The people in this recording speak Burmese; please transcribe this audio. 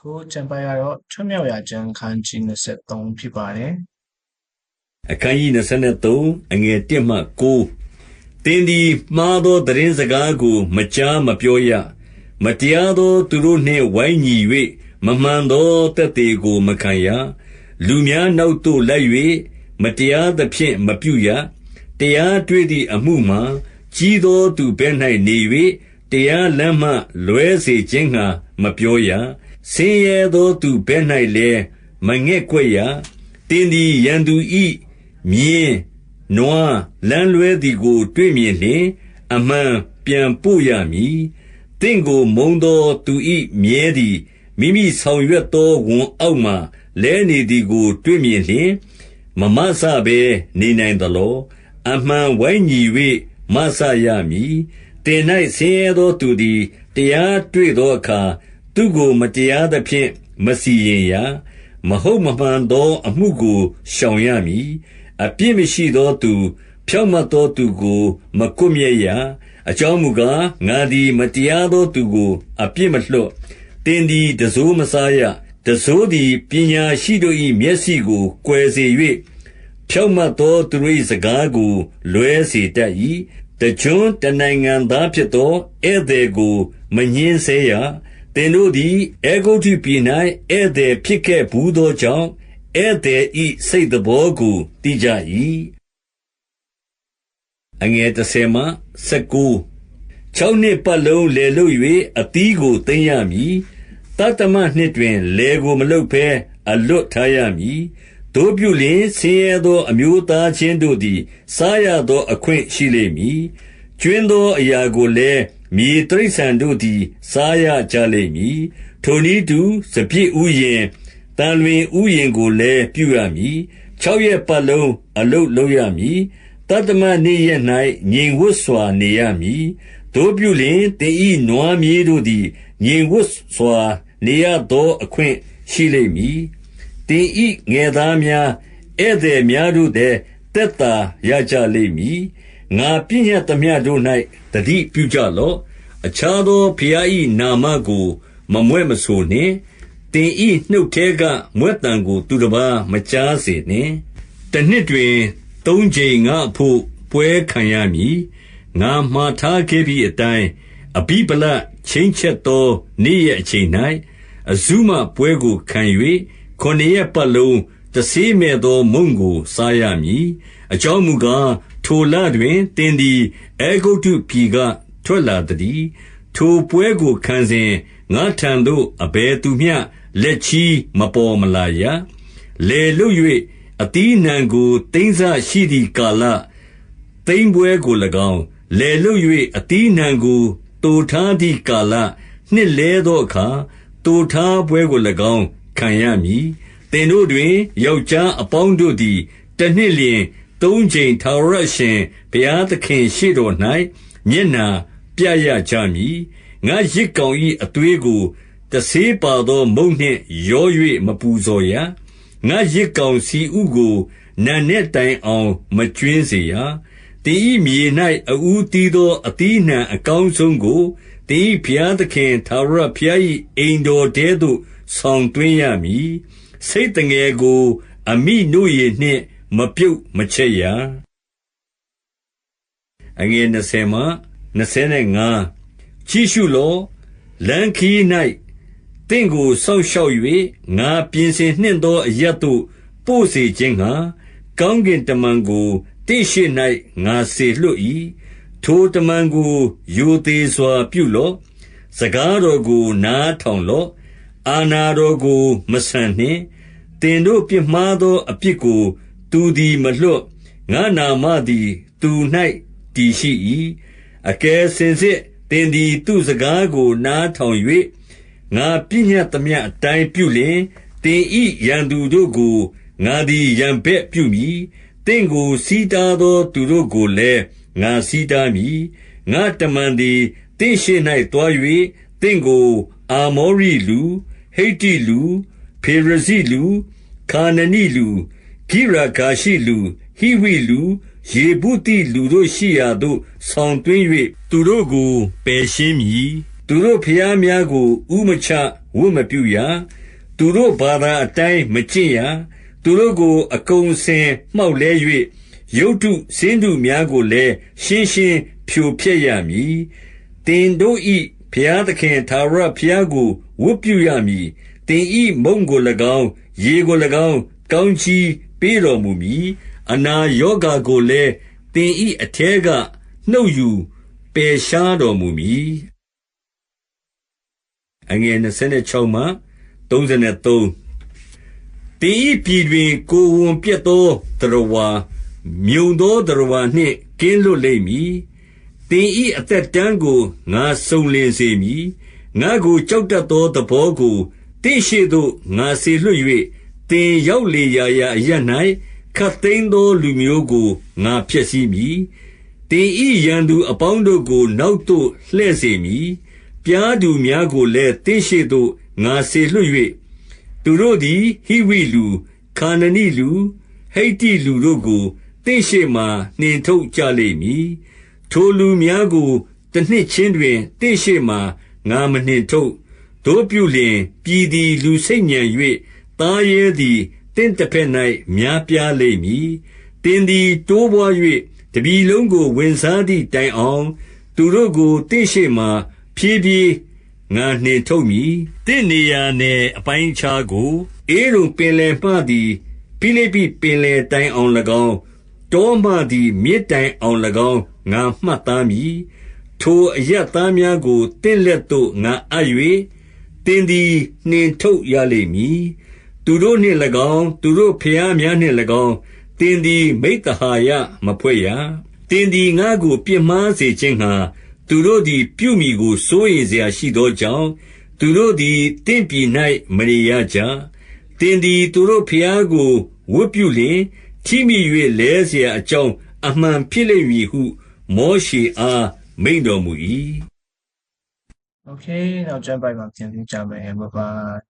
ခုကျမ်းပိုက်ကတော့ထွမြောက်ရာကျမ်းခန်းကြီး23ဖြစ်ပါတယ်အခန်းကြီး23အငယ်1မှ9တင်းသည်မှားသောသတင်းစကားကိုမကြားမပြောရမတရားသောသူတို့နှင့်ဝိုင်းညီ၍မမှန်သောတက်သေးကိုမခံရလူများနောက်သို့လိုက်၍မတရားသဖြင့်မပြုရတရားတွေ့သည့်အမှုမှာကြီးသောသူဘဲ့၌နေ၍တရားလမ်းမှလွဲစေခြင်းငှာမပြောရ ဆင်းရဲသောသူဘဲ့၌လည်းမငဲ့ကွက်ရတင်းသည်ရန်သူ၏မြင်းနွားလမ်းလွဲသည်ကို တွေ့မြင်လျှင် အမှန်ပြန်ပို့ရမည်။သင့်ကိုမုန်းသောသူ၏မြည်းသည်မိမိဆောင်ရွက်သောဝန်အောက်မှာလဲနေသည်ကို တွေ့မြင်လျှင်မမစဘဲနေနိုင်သလော။အမှန်ဝိုင်းညီ၍မစရမည်။သင်၌ဆင်းရဲသောသူသည်တရားတွေ့သောအခါ သူ့ကို မတရားသဖြင့် မစီရင်ရ။မဟုတ်မမှန်သောအမှုကို ရှောင်ရမည်။အပြစ်မရှိသောသူ၊ဖြောင့်မတ်သောသူကို မကွပ်မျက်ရ။အကြောင်းမူကား၊ငါသည် မတရားသောသူကို အပြစ်မလွှတ်။သင်သည် တံစိုးမစားရ။တံစိုးသည် ပညာရှိတို့၏မျက်စိကို ကွယ်စေ၍၊ဖြောင့်မတ်သောသူတို့၏စကားကို လွဲစေတတ်၏။တကျွန်းတနိုင်ငံသားဖြစ်သော ဧည့်သည်ကို မညှဉ်းဆဲရ။ သင်တို့သည် အဲဂုတ္တုပြည်၌ဧည့်သည်ဖြစ်ခဲ့ဘူးသောကြောင့် ဧည့်သည်၏စိတ်သဘောကို သိကြ၏။10မှ19ခြောက်နှစ်ပတ်လုံး လယ်လုပ်၍အသီးကို သိမ်းရမည်။သတ္တမနှစ်တွင် လယ်ကို မလုပ်ဘဲ အလွတ်ထားရမည်။သို့ပြုလျှင် ဆင်းရဲသောအမျိုးသားချင်းတို့သည် စားရသောအခွင့်ရှိလိမ့်မည်။ကြွင်းသောအရာကိုလည်း မြေတိရစ္ဆာန်တို့သည် စားရကြလိမ့်မည်။ထိုနည်းတူ စပျစ်ဥယျာဉ်၊သံလွင်ဥယျာဉ်ကိုလည်း ပြုရမည်။ခြောက်ရက်ပတ်လုံး အလုပ်လုပ်ရမည်။သတ္တမနေ့ရက်၌ငြိမ်ဝပ်စွာနေရမည်။သို့ပြုလျှင် သင်၏နွားမြေးတို့သည် ငြိမ်ဝပ်စွာ နေရသောအခွင့်ရှိလိမ့်မည်။သင်၏ငယ်သားများ၊ဧည့်သည်များတို့လည်း သက်သာရကြလိမ့်မည်။ ငါပညတ်သမျှတို့၌သတိပြုကြလော့။အခြားသော ဘုရား၏နာမကို မမြွက်မဆိုနှင့်။သင်၏နှုတ်ထဲက မြွက်သံကို သူတပါးမကြားစေနှင့်။တနှစ်တွင် သုံးကြိမ်ငါ့အဘို့ ပွဲခံရမည်။ငါမှာထားခဲ့သည်အတိုင်း၊အဗိဗလချိန်းချက်သော နေ့ရက်အချိန်၌အဇုမပွဲကိုခံ၍ခုနစ်ရက်ပတ်လုံး တဆေးမဲ့သောမုန့်ကို စားရမည်။အကြောင်းမူကား၊ ထိုလတွင် သင်သည် အဲဂုတ္တုပြည်က ထွက်လာသတည်း။ထိုပွဲကိုခံစဉ် ငါ့ထံသို့ အဘယ်သူမျှ လက်ချည်း မပေါ်မလာရ။လယ်လုပ်၍အသီးအနှံကို သိမ်းစရှိသည်ကာလ၊သိမ်းပွဲကို၎င်း၊လယ်လုပ်၍အသီးအနှံကို သိုထားသည်ကာလ၊နှစ်လဲသောအခါ သိုထားပွဲကို၎င်း ခံရမည်။သင်တို့တွင် ယောက်ျားအပေါင်းတို့သည် တနှစ်လျှင် သုံးကြိမ် ထာဝရအရှင်ဘုရားသခင့်ရှေ့တော်၌မျက်နှာပြရကြမည်။ငါ့ယဇ်ကောင်၏အသွေးကို တဆေးပါသော မုန့်နှင့်ရော၍မပူဇော်ရ။ငါ့ယဇ်ကောင်ဆီဥကို နံနက်တိုင်အောင် မကြွင်းစေရ။သင်၏မြေ၌အဦးသီးသော အသီးအနှံအကောင်းဆုံးကို သင်၏ဘုရားသခင် ထာဝရဘုရား၏အိမ်တော်ထဲသို့ ဆောင်သွင်းရမည်။ဆိတ်သငယ်ကို အမိနို့ရည်နှင့် မပြုတ်မချက်ရ။ကြည့်ရှုလော့။လမ်းခရီး၌သင့်ကို စောင့်ရှောက်၍ငါပြင်ဆင်နှင့်သောအရပ်သို့ ပို့စေခြင်းငှါ၊ကောင်းကင်တမန်ကို သင့်ရှေ့၌ငါစေလွှတ်၏။ထိုတမန်ကို ရိုသေစွာ ပြုလော့။စကားတော်ကို နားထောင်လော့။အာဏာတော်ကို မဆန်နှင့်။သင်တို့ပြစ်မှားသော အပြစ်ကို သူသည်မလွှတ်။ငါ့နာမသည် သူ၌တည်ရှိ၏။အကယ်စင်စစ်သင်သည် သူ့စကားကို နားထောင်၍ငါပညတ်သမျှအတိုင်းပြုလျှင်၊သင်၏ရန်သူတို့ကို ငါသည် ရန်ဘက်ပြုမည်။သင့်ကို ဆီးတားသော သူတို့ကိုလည်း ငါဆီးတားမည်။ငါ့တမန်သည် သင့်ရှေ့၌သွား၍သင့်ကို အာမောရိလူ၊ဟိတ္တိလူ၊ဖေရဇိလူ၊ခါနနိလူ၊ ဂိရဂါရှိလူ၊ဟိဝိလူ၊ယေဗုသိလူတို့ရှိရာသို့ ဆောင်သွင်း၍သူတို့ကို ပယ်ရှင်းမည်။သူတို့ဘုရားများကို ဦးမချဝဝတ်မပြုရ။သူတို့ဘာသာအတိုင်း မကျင့်ရ။သူတို့ကို အကုန်အစင်မှောက်လဲ၍ရုပ်တုဆင်းတုများကိုလည်း ရှင်းရှင်းဖြိုဖျက်ရမည်။သင်တို့၏ဘုရားသခင်ထာဝရဘုရားကို ဝတ်ပြုရမည်။သင်၏မုန့်ကို၎င်း၊ရေကို၎င်း ကောင်းကြီး ပေးတော်မူမည်။အနာရောဂါကိုလည်း သင်၏အထဲက နှုတ်ယူပယ်ရှားတော်မူမည်။အငယ်26မှ33တင်ဤပြည်တွင် ကိုယ်ဝန်ပြတ်သောတရဝါ မြုံသောတရဝါနှင့် ကင်းလွတ်လိမ့်မည်တင်ဤအသက်တန်းကို ငါစုံလင်စေမည် ငါကို ကြောက်တတ်သော သဘောကိုတင့်ရှိသို့ ငါစေလွှတ်၍ တင်ရောက်လေရာရာအရ၌ခတ်သိမ်းသောလူမျိုးကို ငါဖျက်ဆီးမည်တင်ဤရန်သူအပေါင်းတို့ကို နောက်သို့လှည့်စေမည်ပြားသူများကိုလည်းတင့်ရှိသို့ ငါစေလွှတ်၍သူတို့သည် ဟိဝိလူ ခါနနိလူ ဟိတ္တိလူတို့ကိုတင့်ရှိမှနှင်ထုတ်ကြလိမ့်မည် ထိုလူများကိုတစ်နှစ်ချင်းတွင်တင့်ရှိမှငါမနှင်ထုတ်တို့ပြုလျင် ပြည်သည် လူစိတ်ညံ၍ သားရဲသည်တင့်တစ်ဖက်၌များပြားလိမ့်မည်တင်သည် တိုးပွား၍တပြီလုံးကို ဝင်စားသည့်တိုင်အောင် သူတို့ကိုတင့်ရှိမှဖြည်းဖြည်းငါနှင်ထုတ်မည်တင့်နေရာနယ်အပိုင်းခြားကိုအေရုံပင်လယ်မှသည် ဖိလိပ္ပိပင်လယ်တိုင်အောင်၎င်း တောမှသည် မြစ်တိုင်အောင်၎င်း ငါမှတ်သားမည် ထိုအရသားများကိုတင့်လက်သို့ ငါအပ်၍တင်သည် နှင်ထုတ်ရလိမ့်မည် သူတို့နှင့်၎င်း၊သူတို့ဘုရားများနှင့်၎င်း၊သင်သည် မိဿဟာယမဖွဲ့ရ။သင်သည် ငါ့ကို ပြစ်မှားစေခြင်းငှါ သူတို့သည် ပြုမည်ကို စိုးရိမ်စရာရှိသောကြောင့်၊သူတို့သည် သင့်ပြည်၌မနေရကြ။သင်သည် သူတို့ဘုရားကို ဝတ်ပြုလျှင်၊ထိမိ၍လဲစရာအကြောင်း အမှန်ဖြစ်လိမ့်မည်ဟု မောရှေအား မိန့်တော်မူ၏။ Okay. Now jump by မှာပြန်လေ့ကျမယ်။ Bye bye.